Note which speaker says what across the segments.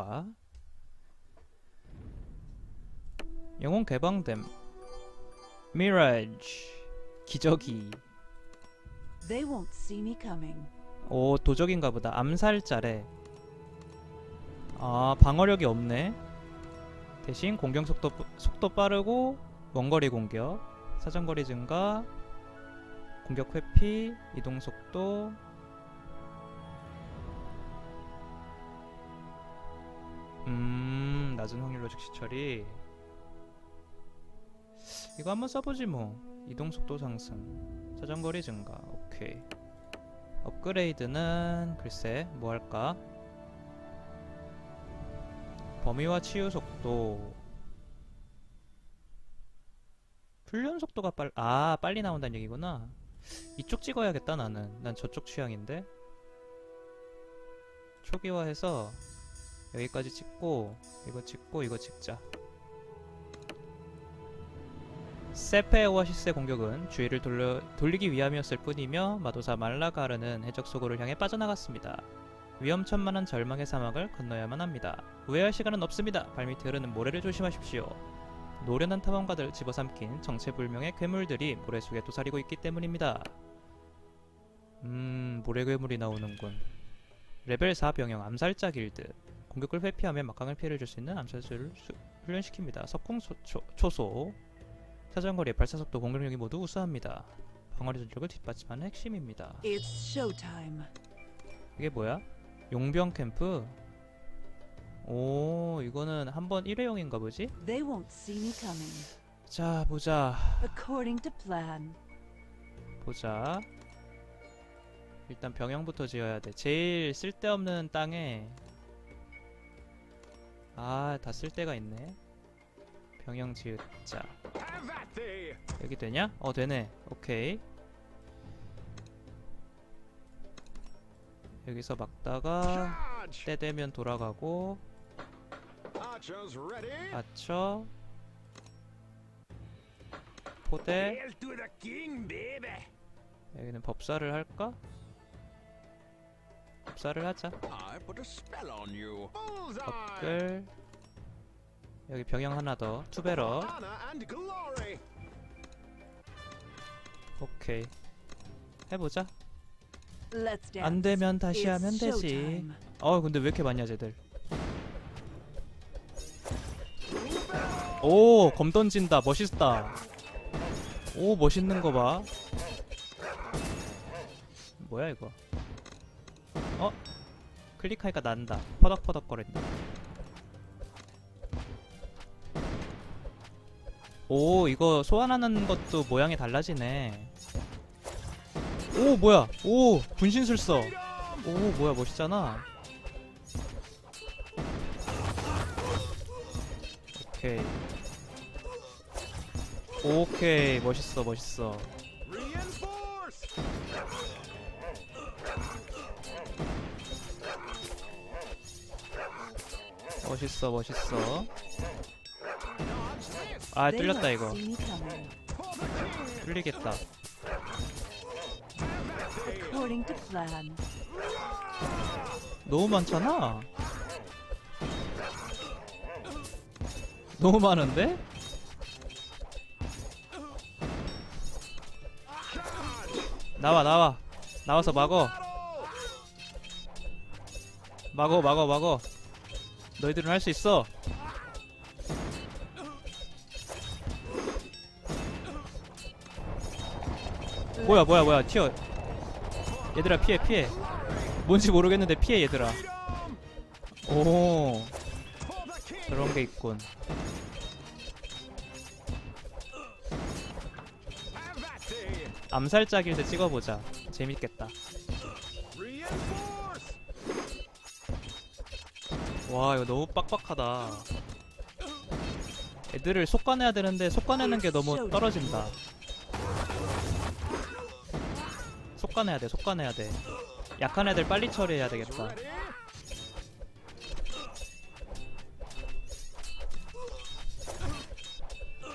Speaker 1: 좋아. 영웅 개방됨. 미라지. 기저귀.
Speaker 2: They won't see me coming.
Speaker 1: 오 도적인가 보다. 암살자래. 아 방어력이 없네. 대신 공격 속도 속도 빠르고 원거리 공격, 사정거리 증가, 공격 회피, 이동 속도. 낮은 확률로 즉시 처리. 이거 한번 써보지 뭐. 이동 속도 상승, 사정거리 증가. 오케이. 업그레이드는 글쎄 뭐 할까? 범위와 치유 속도 훈련 속도가 빨, 아 빨리 나온다는 얘기구나 이쪽 찍어야겠다 나는 난 저쪽 취향인데 초기화해서 여기까지 찍고 이거 찍고 이거 찍자 세페 오아시스의 공격은 주위를 돌려, 돌리기 위함이었을 뿐이며 마도사 말라가르는 해적 속으로 향해 빠져나갔습니다. 위험천만한 절망의 사막을 건너야만 합니다. 우회할 시간은 없습니다. 발밑에 흐르는 모래를 조심하십시오. 노련한 탐험가들 집어삼킨 정체불명의 괴물들이 모래 속에 도사리고 있기 때문입니다. 음, 모래 괴물이 나오는군. 레벨 4 병영 암살자 길드. 공격을 회피하면 막강한 피해를 줄 수 있는 암살자를 수- 훈련시킵니다. 석궁 소- 초, 초소. 사정거리, 발사속도, 공격력이 모두 우수합니다. 방어리 전력을 뒷받침하는 핵심입니다. 이게 뭐야? 용병 캠프? 오, 이거는 한 번 일회용인가 보지? 자, 보자. 보자. 일단 병영부터 지어야 돼. 제일 쓸데없는 땅에 아, 다 쓸 데가 있네. 병영 지으자. 여기 되냐? 어, 되네. 오케이. 여기서 막다가 때 되면 돌아가고. 맞춰 포대. 여기는 법사를 할까? 법사를 하자.
Speaker 3: I put a spell on you. Bullseye.
Speaker 1: 업글. 여기 병영 하나 더. 투베러. 오케이. 해보자. 안 되면 다시 하면 되지. 어 근데 왜 이렇게 많냐 쟤들? 오 검 던진다. 멋있다. 오 멋있는 거봐. 뭐야 이거 어? 클릭하니까 난다. 퍼덕퍼덕 거린다. 오 이거 소환하는 것도 모양이 달라지네. 오 뭐야? 오 분신술서 오 뭐야? 멋있잖아. 오케이. 오케이. 멋있어 멋있어 멋있어 멋있어. 아 뚫렸다 이거. 뚫리겠다. 너무 많잖아 너무 많은데? 나와 나와 나와서 막어 막어 막어 막어 너희들은 할 수 있어. 뭐야 뭐야 뭐야 튀어. 얘들아 피해 피해. 뭔지 모르겠는데 피해 얘들아. 오. 그런 게 있군. 암살자 길드 찍어보자. 재밌겠다 와 이거 너무 빡빡하다. 애들을 속관해야 되는데 속관내는 게 너무 떨어진다. 속관해야 돼 속관해야 돼. 약한 애들 빨리 처리해야 되겠다.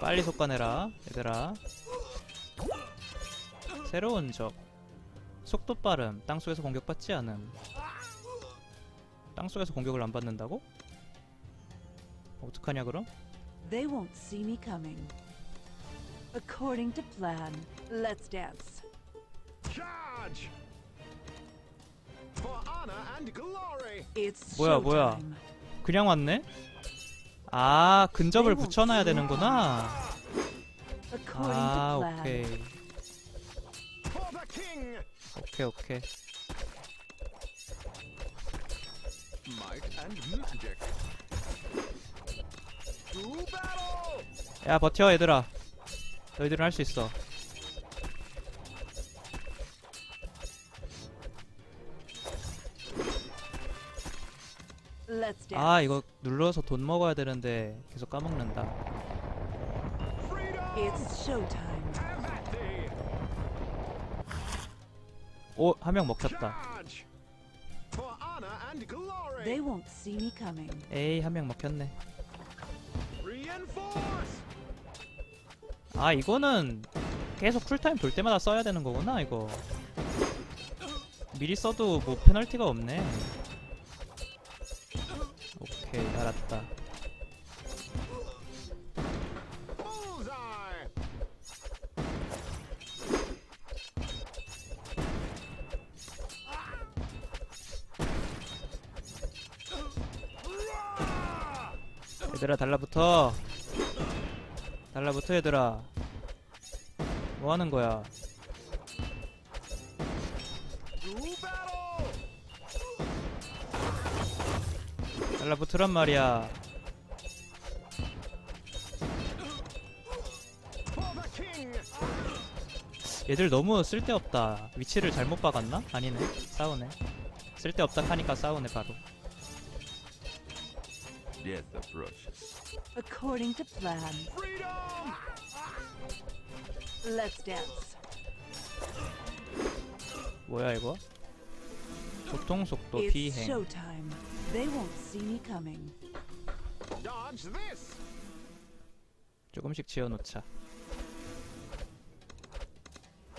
Speaker 1: 빨리 속관해라 얘들아. 새로운 적. 속도 빠름 땅속에서 공격받지 않음 땅속에서 공격을 안 받는다고? 어떡하냐 그럼?
Speaker 2: They won't see me coming. According to plan, let's dance.
Speaker 3: Charge! For honor and glory!
Speaker 2: It's
Speaker 1: 뭐야, 뭐야.
Speaker 2: showtime.
Speaker 1: 그냥 왔네? 아 근접을 붙여놔야 되는구나
Speaker 2: According
Speaker 1: 아
Speaker 2: to plan.
Speaker 1: 오케이
Speaker 3: For the king!
Speaker 1: 오케이 오케이 야 버텨 얘들아 너희들은 할 수 있어. 아 이거 눌러서 돈 먹어야 되는데 계속 까먹는다
Speaker 3: Freedom!
Speaker 2: It's showtime.
Speaker 3: Have at thee!
Speaker 1: 오한 명 먹혔다
Speaker 2: They won't see me coming.
Speaker 1: 에이 한 명 먹혔네! 아 이거는 계속 쿨타임 돌 때마다 써야 되는 거구나 이거 미리 써도 뭐 페널티가 없네 오케이 알았다 얘들아 달라붙어 달라붙어 얘들아 뭐 하는 거야! 달라붙으란 말이야! 얘들 너무 쓸데없다 위치를 잘못 박았나? 아니네 싸우네 쓸데없다 하니까 싸우네 바로
Speaker 4: Death approaches.
Speaker 2: According to plan,
Speaker 3: Freedom!
Speaker 2: let's dance.
Speaker 1: 뭐야 이거? 보통 속도
Speaker 2: it's
Speaker 1: 비행
Speaker 2: showtime. They won't see me coming.
Speaker 3: Dodge this!
Speaker 1: 조금씩 지어 놓자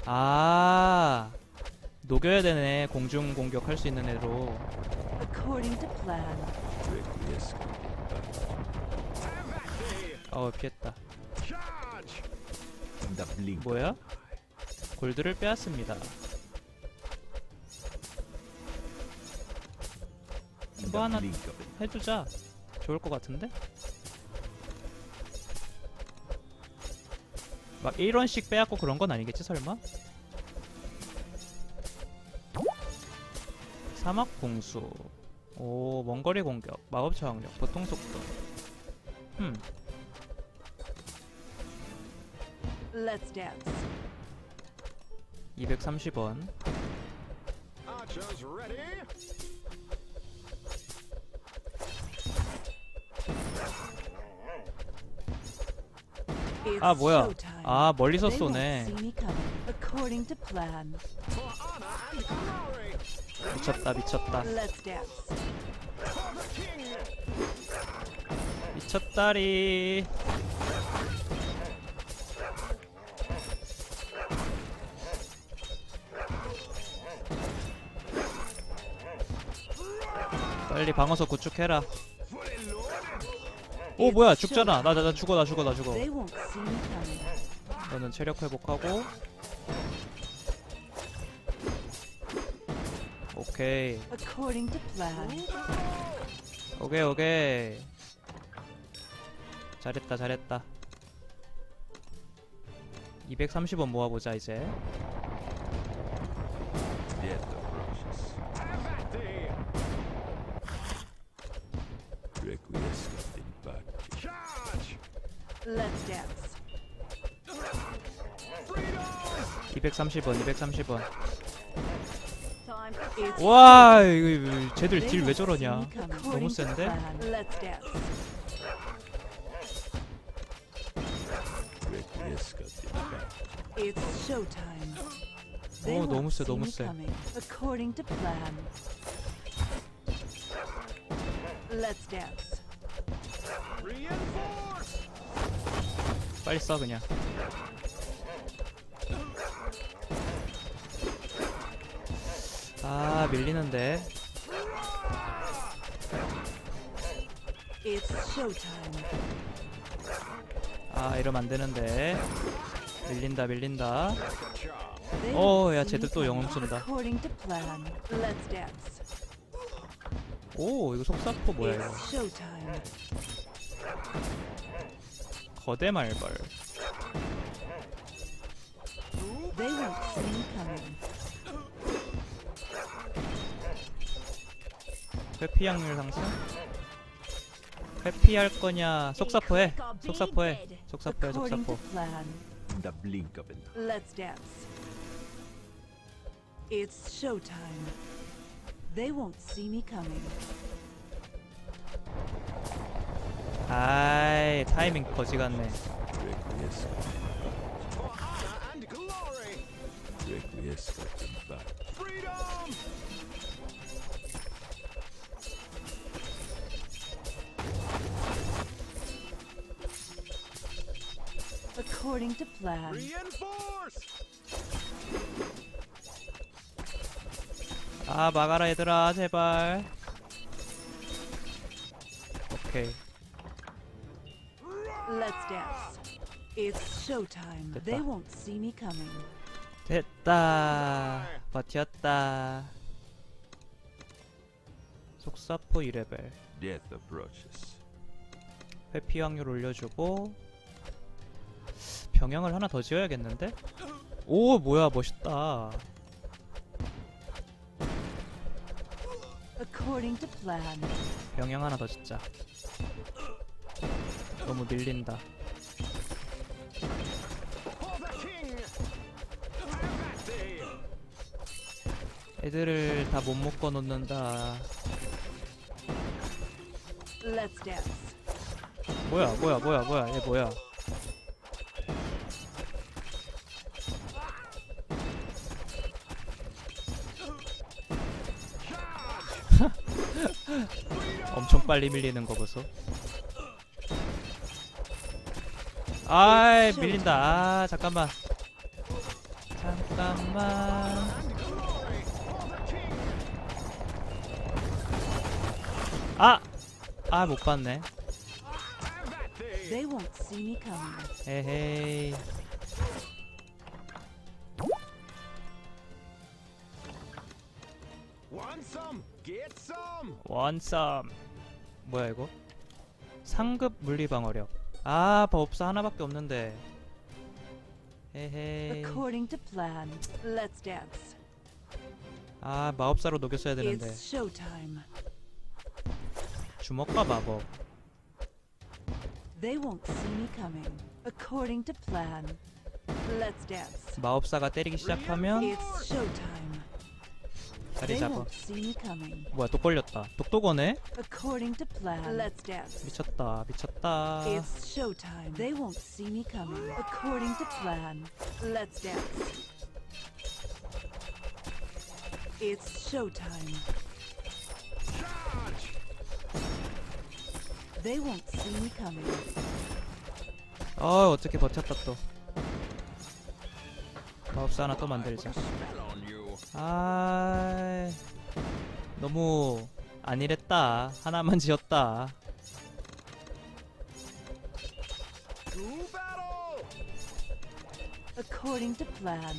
Speaker 1: 아 녹여야 되네 공중 공격할 수 있는 애로
Speaker 2: According to plan,
Speaker 3: at thee!
Speaker 1: 어 피했다. 뭐야? 골드를 빼앗습니다.
Speaker 4: In
Speaker 1: 뭐 하나 해주자. 좋을 것 같은데? 막 1원씩 빼앗고 그런 건 아니겠지 설마? 사막 공수. 오 먼거리 공격. 마법 저항력. 보통 속도. 흠
Speaker 2: let's dance.
Speaker 1: 230원
Speaker 3: Archers ready!
Speaker 2: It's
Speaker 1: 아 뭐야
Speaker 2: showtime.
Speaker 1: 아 멀리서
Speaker 2: They won't
Speaker 1: 쏘네
Speaker 2: see me coming. According to plan,
Speaker 3: For honor and glory!
Speaker 1: 미쳤다 미쳤다
Speaker 2: let's dance.
Speaker 3: For the king!
Speaker 1: 미쳤다리 빨리 방어석 구축해라! 오 뭐야? 죽잖아. 나 나 나 죽어 나 죽어 나 죽어. 너는 체력 회복하고. 오케이. 오케이 오케이. 잘했다 잘했다. 230원 모아보자 이제 230원 230원
Speaker 2: It's
Speaker 1: 와 이거 쟤들 딜 왜 저러냐. 너무 센데? 오, 너무 세, 너무 세. 빨리 써 그냥 아 밀리는데. 아 이러면 안 되는데 밀린다 밀린다
Speaker 2: They
Speaker 1: 어,
Speaker 2: won't
Speaker 1: 야,
Speaker 2: see
Speaker 1: 쟤들 또. 영웅 쏜다. 오 이거 속사포 뭐야 이거. 거대 말벌 회피 확률 상승 회피할 거냐 속사포 해 속사포 해 속사포해
Speaker 2: According
Speaker 1: 속사포
Speaker 2: plan,
Speaker 4: In the blink of an
Speaker 2: let's dance. It's showtime. They won't see me coming.
Speaker 1: 아이 타이밍 거지 같네
Speaker 4: requiescat. Requiescat in pace.
Speaker 3: Freedom!
Speaker 2: According to plan,
Speaker 3: Reinforce!
Speaker 1: 아 막아라 얘들아 제발 오케이
Speaker 2: let's dance. It's showtime. They
Speaker 1: 됐다.
Speaker 2: won't see me coming.
Speaker 1: 됐다 버텼다 속사포 2레벨
Speaker 4: Death approaches.
Speaker 1: 회피 확률 올려주고 병영을 하나 더 지어야겠는데? 오 뭐야 멋있다 병영 하나 더 짓자 너무 밀린다! 애들을 다 못 묶어 놓는다. 뭐야 뭐야 뭐야 뭐야 얘 뭐야 엄청 빨리 밀리는 거 보소 아이 밀린다 아 잠깐만 잠깐만! 아! 아 못 봤네. 에헤이
Speaker 3: Want some? Get some!
Speaker 1: 원썸 뭐야 이거 상급 물리 방어력 아 법사 하나밖에 없는데 에헤이
Speaker 2: According to plan, let's dance.
Speaker 1: 아 마법사로 녹였어야 되는데
Speaker 2: It's showtime.
Speaker 1: 주먹과 마법
Speaker 2: They won't see me coming. According to plan, let's dance.
Speaker 1: 마법사가 때리기 시작하면
Speaker 2: It's showtime.
Speaker 1: 자리
Speaker 2: They
Speaker 1: 잡아
Speaker 2: won't see me coming.
Speaker 1: 뭐야 또 걸렸다 똑똑거네
Speaker 2: According to plan, let's dance.
Speaker 1: 미쳤다 미쳤다
Speaker 2: It's showtime. They won't see me coming. According to plan, let's dance. It's showtime.
Speaker 3: Charge!
Speaker 2: They won't see me coming.
Speaker 1: 어 어떻게 버텼다 또 마법사 하나 또 만들자! 아 너무 안일했다 하나만 지었다!
Speaker 2: According to plan,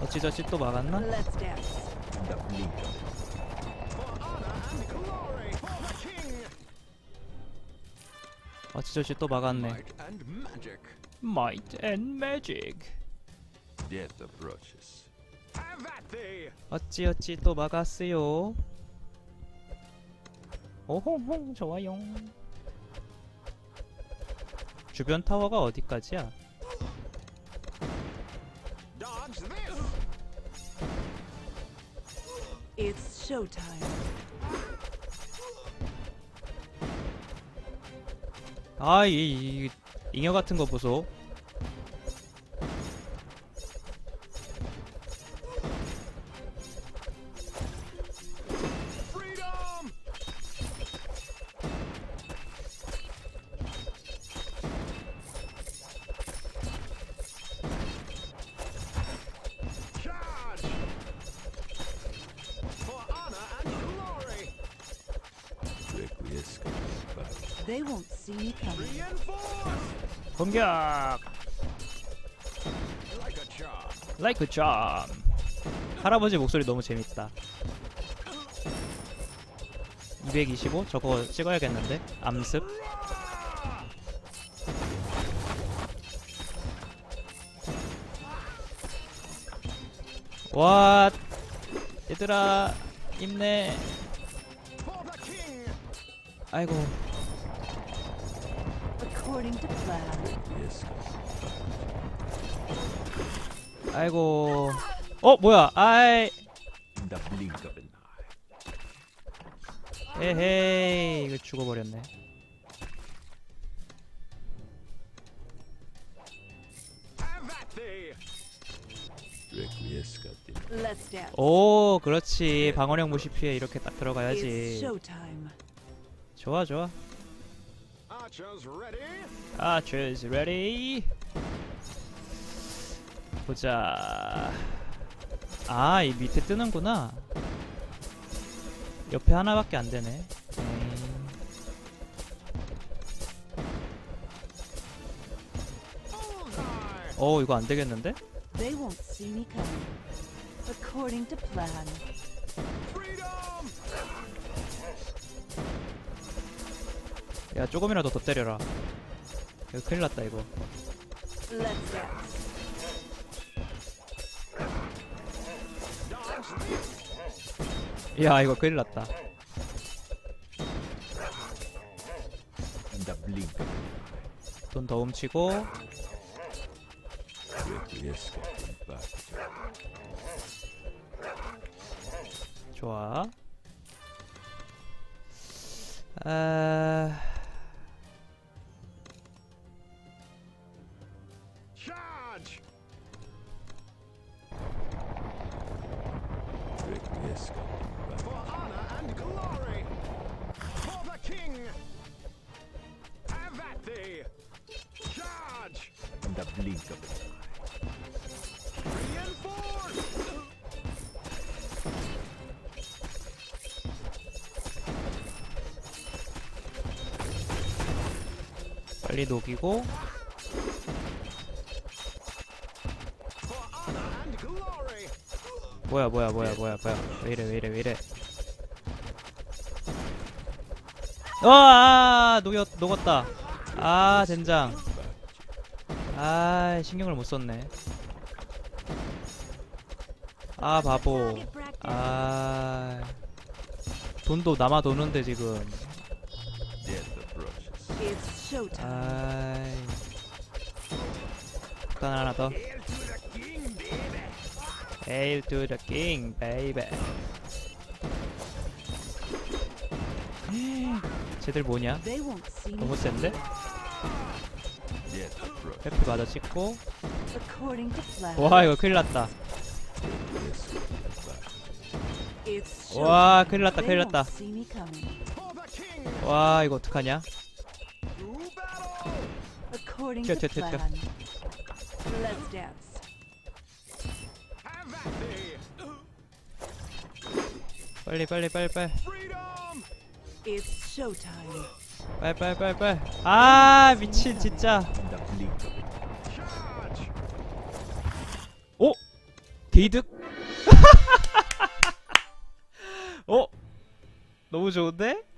Speaker 1: 어찌저찌 또 막았나?
Speaker 2: let's dance.
Speaker 1: 어찌저찌 또 막았네
Speaker 3: Might and magic!
Speaker 1: Might and Magic
Speaker 4: Death approaches.
Speaker 3: Have at thee!
Speaker 1: 어찌 어찌 또 막았어요 오홍홍 좋아요 주변 타워가 어디까지야?
Speaker 3: Dodge this!
Speaker 2: It's showtime.
Speaker 1: 아, 이, 이 잉여 같은 거 보소.
Speaker 2: They won't see me coming.
Speaker 1: 공격!
Speaker 3: Like a charm.
Speaker 1: 할아버지 목소리 너무 재밌다. 225? 저거 찍어야겠는데? 암습? 와, 얘들아,
Speaker 3: king!
Speaker 1: 아이고, 아이고. 어, 뭐야? 아이. 에헤이, 이거 죽어버렸네. 오, 그렇지. 방어력 무시 피해 이렇게 딱 들어가야지. 좋아, 좋아.
Speaker 3: Archers ready?
Speaker 1: Archers ready. 보자. 아, 이 밑에 뜨는구나. 옆에 하나밖에 안 되네. 음! 어, 이거 안 되겠는데?
Speaker 2: They won't see me coming. According to plan.
Speaker 1: 야, 조금이라도 더 때려라. 이거 큰일 났다, 이거. 야, 이거 큰일 났다. 돈 더 훔치고. 좋아. 아...
Speaker 4: Blink of.
Speaker 3: Reinforce!
Speaker 1: 빨리 녹이고. 뭐야, 뭐야, 뭐야, 뭐야, 뭐야. 왜 이래, 왜 이래, 왜 이래. 어, 아, 녹였, 녹았다. 아, 젠장. 아, 신경을 못 썼네. 아, 바보. 아, 돈도 남아 도는데 지금. 아이. 폭탄 하나 더.
Speaker 3: Hail to the king, baby!
Speaker 1: 쟤들 뭐냐? 너무 센데? 페프 맞아 찍고. 와, 이거 큰일 났다.
Speaker 4: Requiescat in battle.
Speaker 2: It's
Speaker 1: 와,
Speaker 2: showtime.
Speaker 1: 큰일 났다,
Speaker 2: They
Speaker 1: 큰일
Speaker 2: won't
Speaker 1: 났다.
Speaker 2: see me coming.
Speaker 3: For the king!
Speaker 1: 와, 이거 어떡하냐? 튀어, 튀어, 튀어, 튀어. 빨리, 빨리, 빨리. 빨리, 빨리, 빨리, 빨리. 아, 미친, 진짜. 게이득? 어? 너무 좋은데?